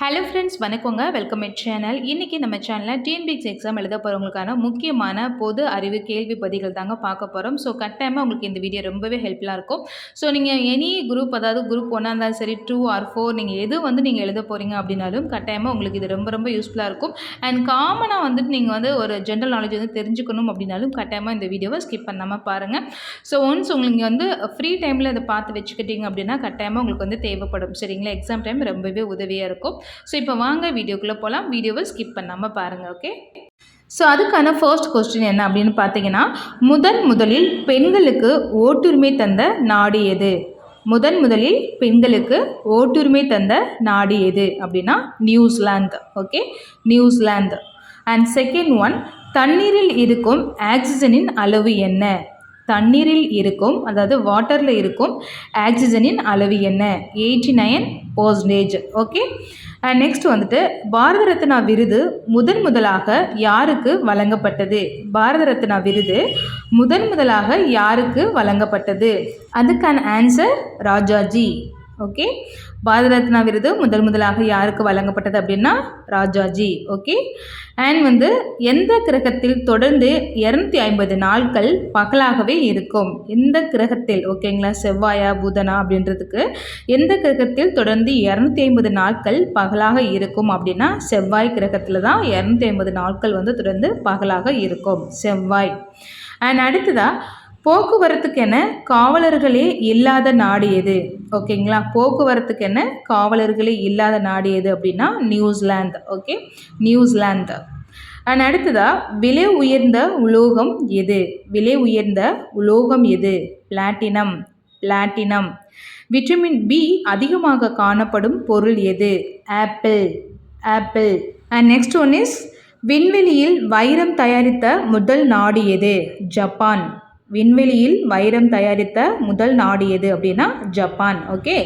Hello friends வணக்கங்க. Welcome எட் channel இன்றைக்கி நம்ம சேனலில் டிஎன்பிஎக்ஸ் எக்ஸாம் எழுத போகிறவங்களுக்கான முக்கியமான பொது அறிவு கேள்வி பதிகள் தாங்க பார்க்க போகிறோம் ஸோ கட்டாயமாக உங்களுக்கு இந்த வீடியோ ரொம்பவே ஹெல்ப்ஃபுல்லாக இருக்கும். ஸோ நீங்கள் எனி குரூப் அதாவது குரூப் ஒன்றா இருந்தாலும் சரி டூ ஆர் ஃபோர் நீங்கள் எது வந்து நீங்கள் எழுத போகிறீங்க அப்படின்னாலும் கட்டாயமாக உங்களுக்கு இது ரொம்ப ரொம்ப யூஸ்ஃபுல்லாக இருக்கும். அண்ட் காமனாக வந்துட்டு நீங்கள் வந்து ஒரு ஜென்ரல் நாலேஜ் வந்து தெரிஞ்சுக்கணும் அப்படின்னாலும் கட்டாயமாக இந்த வீடியோவை ஸ்கிப் பண்ணாமல் பாருங்கள் ஸோ ஒன்ஸ் உங்களுக்கு வந்து ஃப்ரீ டைமில் அதை பார்த்து வச்சுக்கிட்டீங்க அப்படின்னா கட்டாயமாக உங்களுக்கு வந்து தேவைப்படும். சரிங்களா? எக்ஸாம் டைம் ரொம்பவே உதவியாக இருக்கும். ஸோ இப்போ வாங்க வீடியோக்குள்ளே போகலாம் வீடியோவை ஸ்கிப் பண்ணாமல் பாருங்கள் ஓகே ஸோ அதுக்கான ஃபர்ஸ்ட் கொஸ்டின் என்ன அப்படின்னு பார்த்தீங்கன்னா முதன் முதலில் பெண்களுக்கு ஓட்டுரிமை தந்த நாடு எது? முதன் முதலில் பெண்களுக்கு ஓட்டுரிமை தந்த நாடு எது? அப்படின்னா New Zealand okay New Zealand. And second one தண்ணீரில் இருக்கும் ஆக்சிஜனின் அளவு என்ன? தண்ணீரில் இருக்கும் அதாவது வாட்டரில் இருக்கும் ஆக்சிஜனின் அளவு என்ன? Eighty nine percentage okay next வந்துட்டு பாரத ரத்னா விருது முதன் முதலாக யாருக்கு வழங்கப்பட்டது? பாரத ரத்னா விருது முதன் முதலாக யாருக்கு வழங்கப்பட்டது? அதுக்கான ஆன்சர் ராஜாஜி. ஓகே பாரத ரத்னா விருது முதல் முதலாக யாருக்கு வழங்கப்பட்டது அப்படின்னா ராஜாஜி ஓகே அண்ட் வந்து எந்த கிரகத்தில் தொடர்ந்து இரநூத்தி ஐம்பது நாட்கள் பகலாகவே இருக்கும்? எந்த கிரகத்தில் ஓகேங்களா செவ்வாயா புதனா அப்படின்றதுக்கு எந்த கிரகத்தில் தொடர்ந்து இரநூத்தி ஐம்பது நாட்கள் பகலாக இருக்கும் அப்படின்னா செவ்வாய் கிரகத்தில் தான் இரநூத்தி ஐம்பது நாட்கள் வந்து தொடர்ந்து பகலாக இருக்கும் செவ்வாய். அண்ட் அடுத்ததாக போக்குவரத்துக்கென காவலர்களே இல்லாத நாடு எது? ஓகேங்களா? போக்குவரத்துக்கென காவலர்களே இல்லாத நாடு எது அப்படின்னா நியூசிலாந்து. ஓகே? நியூசிலாந்து. அண்ட் அடுத்ததாக விலை உயர்ந்த உலோகம் எது? விலை உயர்ந்த உலோகம் எது? பிளாட்டினம். பிளாட்டினம். விட்டமின் பி அதிகமாக காணப்படும் பொருள் எது? Apple. Apple. And next one is விண்வெளியில் வைரம் தயாரித்த முதல் நாடு எது? ஜப்பான். விண்வெளியில் வைரம் தயாரித்த முதல் நாடு எது அப்படின்னா ஜப்பான் ஓகே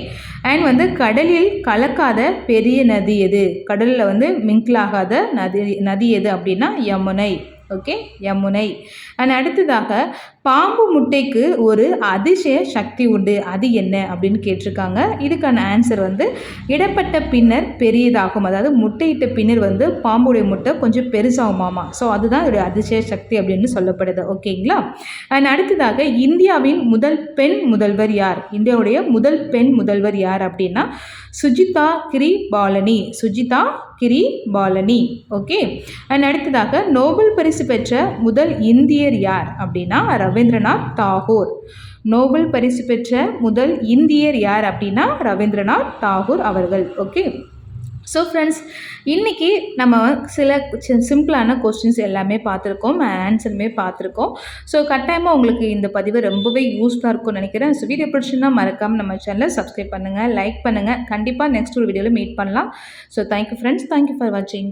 அண்ட் வந்து கடலில் கலக்காத பெரிய நதி எது? கடலில் வந்து மிங்கிளாகாத நதி நதி எது அப்படின்னா யமுனை. ஓகே யமுனை. அண்ட் அடுத்ததாக பாம்பு முட்டைக்கு ஒரு அதிசய சக்தி உண்டு. அது என்ன அப்படின்னு கேட்டிருக்காங்க. இதுக்கான ஆன்சர் வந்து இடப்பட்ட பின்னர் பெரியதாகும். அதாவது முட்டையிட்ட பின்னர் வந்து பாம்புடைய முட்டை கொஞ்சம் பெருசாகுமாமா ஸோ அதுதான் ஒரு அதிசய சக்தி அப்படின்னு சொல்லப்படுது. ஓகேங்களா அண்ட் அடுத்ததாக இந்தியாவின் முதல் பெண் முதல்வர் யார்? இந்தியாவுடைய முதல் பெண் முதல்வர் யார் அப்படின்னா Sucheta Kripalani Sucheta Kripalani okay and அடுத்ததாக நோபல் பரிசு பெற்ற முதல் இந்தியர் யார் அப்படின்னா ரவீந்திரநாத் தாகூர். நோபல் பரிசு பெற்ற முதல் இந்தியர் யார் அப்படின்னா ரவீந்திரநாத் தாகூர் அவர்கள். ஓகே ஸோ ஃப்ரெண்ட்ஸ் இன்றைக்கி நம்ம சில சிம்பிளான கொஸ்டின்ஸ் எல்லாமே பார்த்துருக்கோம் ஆன்சருமே பார்த்துருக்கோம். ஸோ கட்டாயமாக உங்களுக்கு இந்த பதிவு ரொம்பவே யூஸ்ஃபுல்லாக இருக்கும்னு நினைக்கிறேன். ஸோ வீடியோ பிடிச்சுன்னா மறக்காமல் நம்ம சேனலை சப்ஸ்கிரைப் பண்ணுங்கள் லைக் பண்ணுங்கள் கண்டிப்பாக நெக்ஸ்ட் ஒரு வீடியோவில் மீட் பண்ணலாம். So thank you friends thank you for வாட்சிங்